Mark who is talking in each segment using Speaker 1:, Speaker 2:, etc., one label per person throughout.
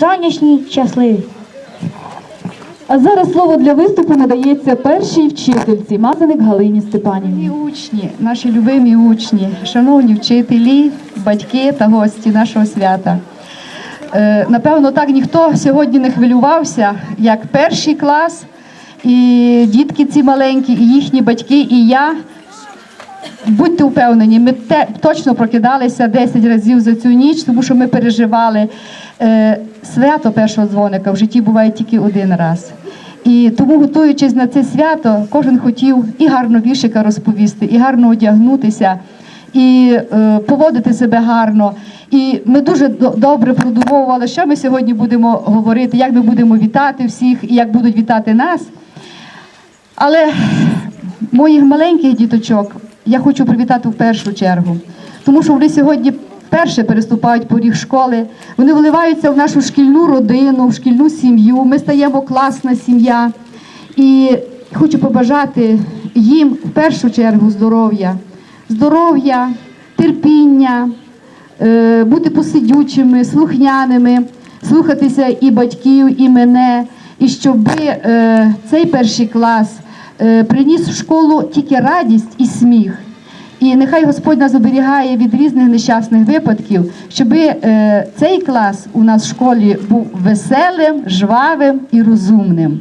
Speaker 1: сонячні, щасливі.
Speaker 2: А зараз слово для виступу надається першій вчительці Мазаник Галині Степанівні.
Speaker 3: Учні, наші любимі учні, шановні вчителі, батьки та гості нашого свята. Е, Напевно, так ніхто сьогодні не хвилювався, як перший клас, і дітки ці маленькі, і їхні батьки, і я. Будьте впевнені, ми те, точно прокидалися 10 разів за цю ніч, тому що ми переживали. Е, свято першого дзвоника в житті буває тільки один раз. І тому, готуючись на це свято, кожен хотів і гарно віршика розповісти, і гарно одягнутися, і е, поводити себе гарно. І ми дуже добре продумовували, що ми сьогодні будемо говорити, як ми будемо вітати всіх і як будуть вітати нас. Але моїх маленьких діточок я хочу привітати в першу чергу, тому що вони сьогодні вперше переступають поріг школи. Вони вливаються в нашу шкільну родину, в шкільну сім'ю. Ми стаємо класна сім'я. І хочу побажати їм в першу чергу здоров'я, здоров'я, терпіння, е, бути посидючими, слухняними, слухатися і батьків, і мене, і щоб е, цей перший клас приніс в школу тільки радість і сміх. І нехай Господь нас оберігає від різних нещасних випадків, щоб е, цей клас у нас в школі був веселим, жвавим і розумним.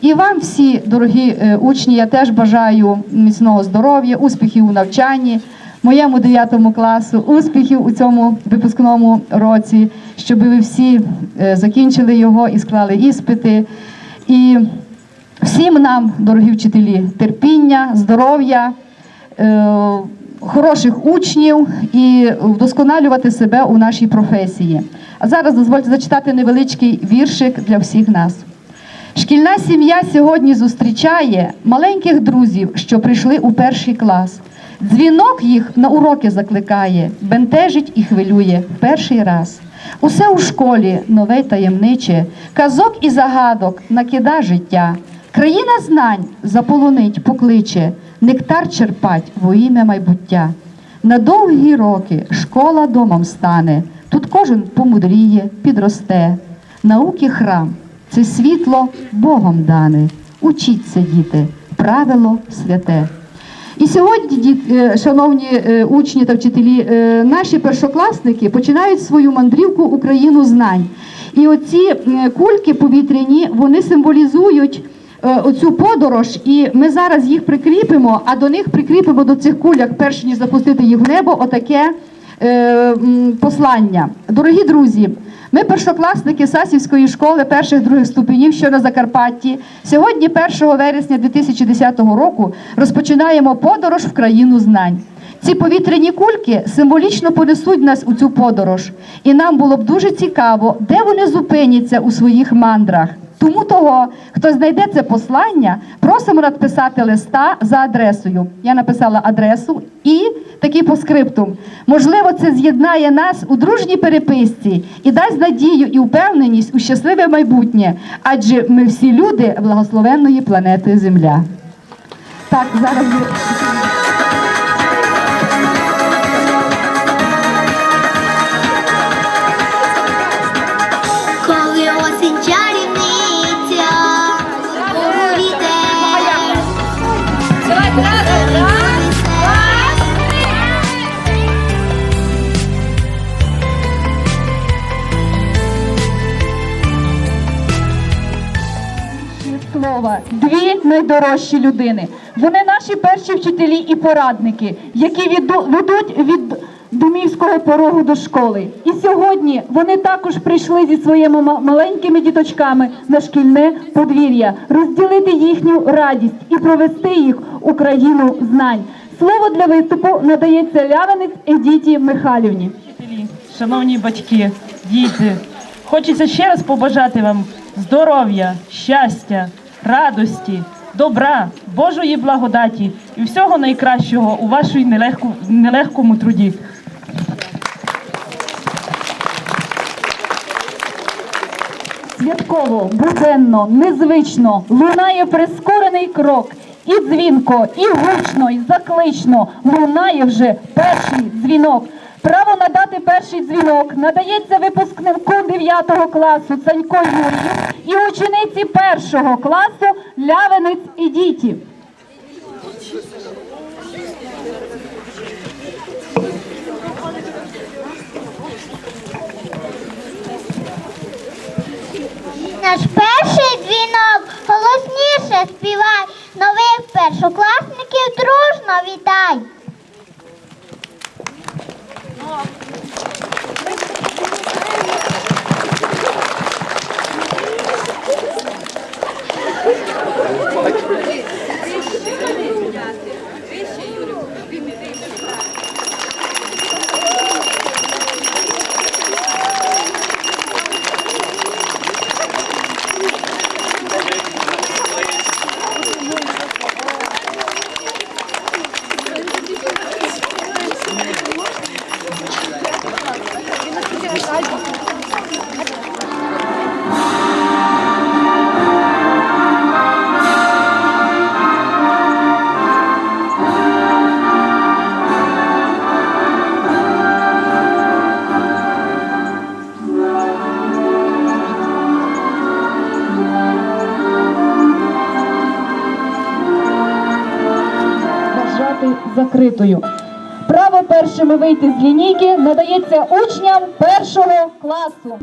Speaker 3: І вам всі, дорогі е, учні, я теж бажаю міцного здоров'я, успіхів у навчанні, моєму 9 класу, успіхів у цьому випускному році, щоб ви всі е, закінчили його і склали іспити. І всім нам, дорогі вчителі, терпіння, здоров'я, е, хороших учнів і вдосконалювати себе у нашій професії. А зараз дозвольте зачитати невеличкий віршик для всіх нас. Шкільна сім'я сьогодні зустрічає маленьких друзів, що прийшли у перший клас. Дзвінок їх на уроки закликає, бентежить і хвилює в перший раз. Усе у школі нове таємниче, казок і загадок накида життя. Країна знань заполонить, покличе, нектар черпать во ім'я майбуття. На довгі роки школа домом стане, тут кожен помудріє, підросте. Науки храм це світло Богом дане. Учіться, діти, правило святе. І сьогодні, е, шановні е, учні та вчителі, е, наші першокласники починають свою мандрівку Україну знань. І оці кульки повітряні вони символізують оцю подорож, і ми зараз їх прикріпимо, а до них прикріпимо до цих куляк, перш ніж запустити їх в небо, отаке е, послання. Дорогі друзі, ми першокласники Сасівської школи перших других ступенів, що на Закарпатті. Сьогодні, 1 вересня 2010 року, розпочинаємо подорож в країну знань. Ці повітряні кульки символічно понесуть нас у цю подорож, і нам було б дуже цікаво, де вони зупиняться у своїх мандрах. Тому того, хто знайде це послання, просимо надписати листа за адресою. Я написала адресу і такий поскриптум. Можливо, це з'єднає нас у дружній переписці і дасть надію і впевненість у щасливе майбутнє, адже ми всі люди благословенної планети Земля. Так, зараз.
Speaker 2: Найдорожчі людини. Вони наші перші вчителі і порадники, які ведуть від домівського порогу до школи. І сьогодні вони також прийшли зі своїми маленькими діточками на шкільне подвір'я, розділити їхню радість і провести їх у країну знань. Слово для виступу надається Лявинець Едіті Михайлівні.
Speaker 4: Шановні батьки, діти, хочеться ще раз побажати вам здоров'я, щастя, радості, добра, Божої благодаті і всього найкращого у вашій нелегку, нелегкому труді.
Speaker 2: Святково, буденно, незвично лунає прискорений крок. І дзвінко, і гучно, і заклично лунає вже перший дзвінок. Право надати перший дзвінок надається випускнику 9 класу Цанько Юрію і учениці 1 класу Лявинець і діті.
Speaker 5: Наш перший дзвінок голосніше співай, нових першокласників дружно вітай.
Speaker 2: Oh. Закритою. Право першими вийти з лінійки надається учням першого класу.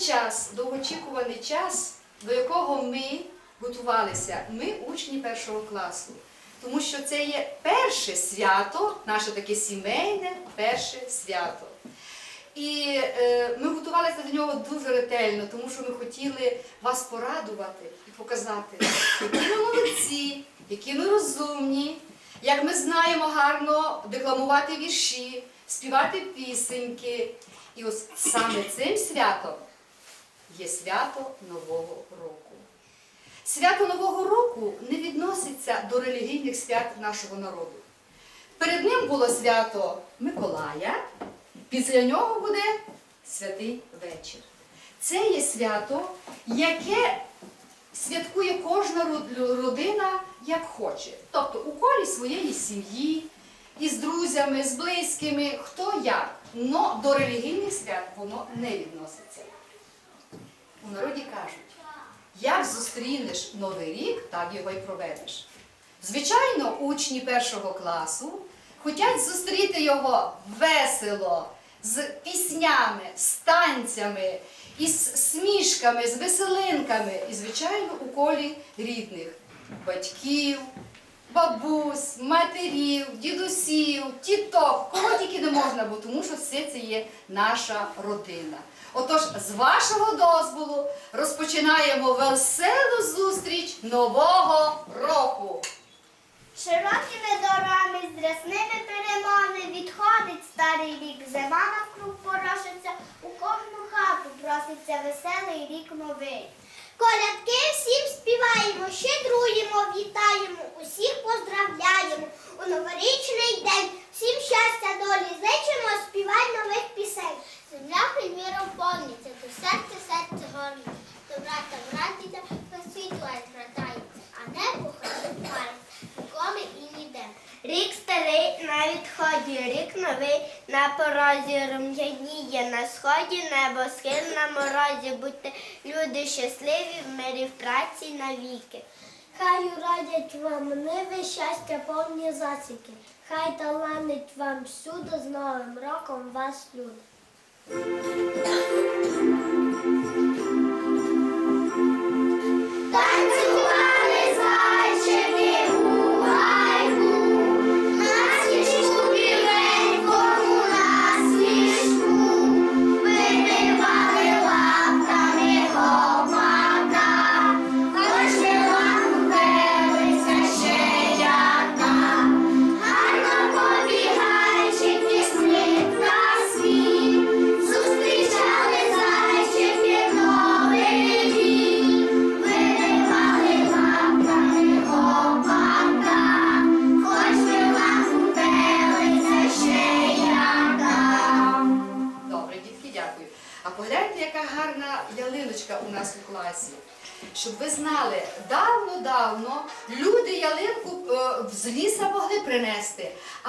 Speaker 3: Час, довгоочікуваний час, до якого ми готувалися, ми учні першого класу. Тому що це є перше свято, наше таке сімейне перше свято. І е, ми готувалися до нього дуже ретельно, тому що ми хотіли вас порадувати і показати, які ми молодці, які ми розумні, як ми знаємо гарно декламувати вірші, співати пісеньки. І ось саме цим святом є свято Нового року. Свято Нового року не відноситься до релігійних свят нашого народу. Перед ним було свято Миколая, після нього буде святий вечір. Це є свято, яке святкує кожна род- людина як хоче. Тобто у колі своєї сім'ї, із друзями, з близькими, хто як. Но до релігійних свят воно не відноситься. У народі кажуть, Як зустрінеш новий рік, так його і проведеш. Звичайно, учні першого класу хочуть зустріти його весело, з піснями, з танцями, із смішками, з веселинками. І, звичайно, у колі рідних батьків, бабусь, матерів, дідусів, тіток, кого тільки не можна, бо тому що все це є наша родина. Отож, з вашого дозволу розпочинаємо веселу зустріч нового року.
Speaker 5: Широкими дорами, з рясними перемоги відходить старий рік. Зима навкруг порошиться, у кожну хату проситься веселий рік новий. Колядки всім співаємо, щедруємо, вітаємо, усіх поздравляємо. У новорічний день всім щастя порозі рум'яніє, на сході небо схил на морозі, будьте люди щасливі в мирі в праці навіки. Хай радять вам ниви, щастя, повні засіки. Хай таланить вам всюди з Новим роком вас люди. Танцювали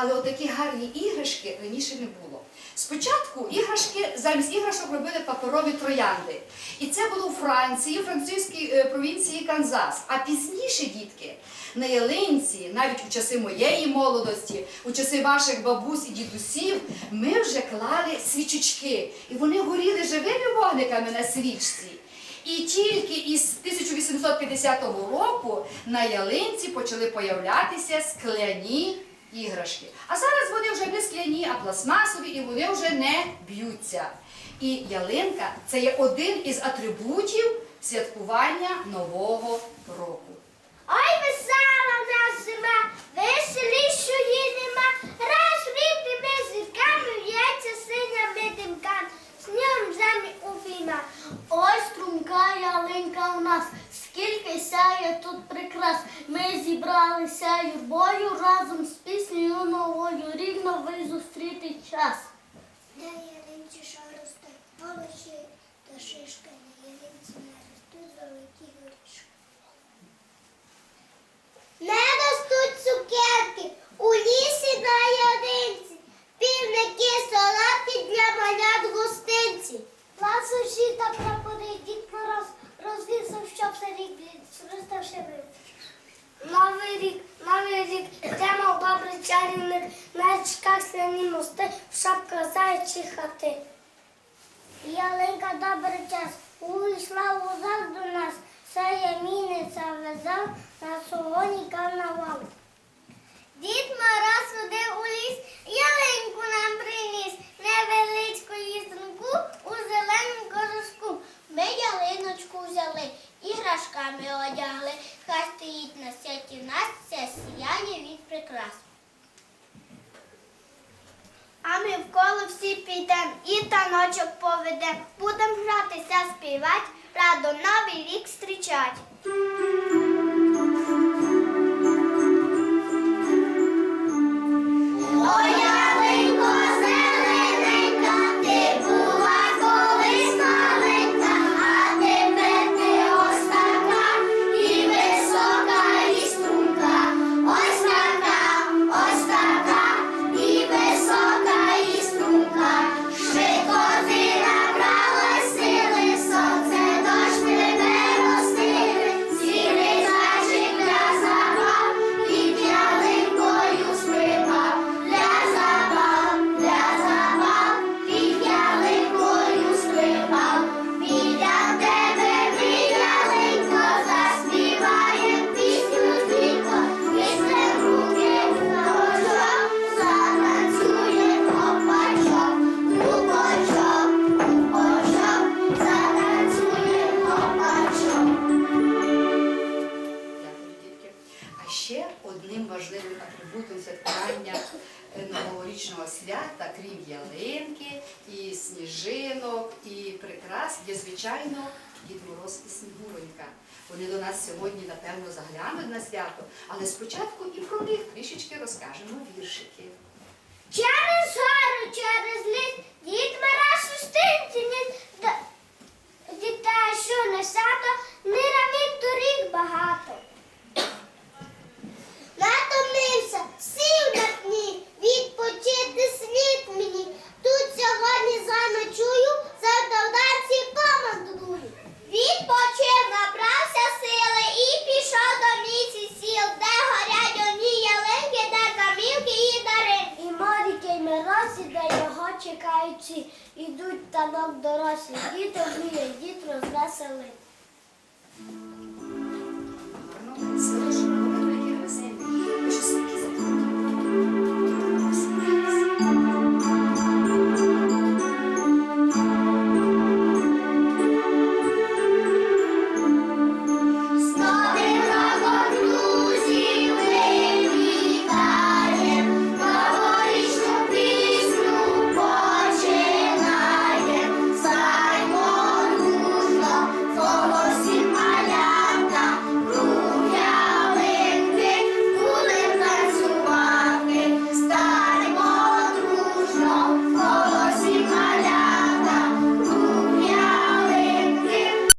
Speaker 3: але отакі гарні іграшки раніше не було. Спочатку іграшки замість іграшок робили паперові троянди. І це було у Франції, у французькій е, провінції Канзас. А пізніше, дітки, на ялинці, навіть у часи моєї молодості, у часи ваших бабусь і дідусів, ми вже клали свічечки. І вони горіли живими вогниками на свічці. І тільки із 1850 року на ялинці почали появлятися скляні іграшки. А зараз вони вже не скляні, а пластмасові, і вони вже не б'ються. І ялинка це є один із атрибутів святкування Нового року.
Speaker 5: Ой, весела в нас зима, веселішої снігом у війна, Ой, струмка ялинка у нас, скільки сяє тут прикрас. Ми зібралися юрбою разом з піснею новою, рівно ви зустріти час.
Speaker 6: На ялинці що росте, овочі та шишка, на ялинці не ростуть золоті горішки.
Speaker 5: Не ростуть цукерки у лісі на ялинці, півники солодкі для малят гостинці.
Speaker 6: Ласощі та прапори дід Мороз розвісив, щоб все рік зростав ще
Speaker 5: Новий рік, новий рік, йдемо в добрий чарівник, на річках сляні мости, в шапках заячі хати.
Speaker 6: Ялинка добрий час, увійшла у зал до нас, сая міниця везав на солоні карнавал.
Speaker 5: Дід Мороз водив у ліс, ялинку нам приніс, невеличку їздунку у зеленому кожушку.
Speaker 6: Ми ялиночку взяли, іграшками одягли, хай стоїть на святі нас, це сіяння від прикрас.
Speaker 5: А ми в коло всі підем і таночок поведем. Будем гратися, співать, радо новий рік зустрічать.
Speaker 3: Новорічного свята, крім ялинки, і сніжинок, і прикрас, є, звичайно, Дід Мороз і Снігуронька. Вони до нас сьогодні, напевно, заглянуть на свято, але спочатку і про них трішечки розкажемо віршики.
Speaker 5: Через гору, через ліс, дід Мороз сустинці ніс. Д- Дітей, що на свято, мирамів доріг багато. Слід мені.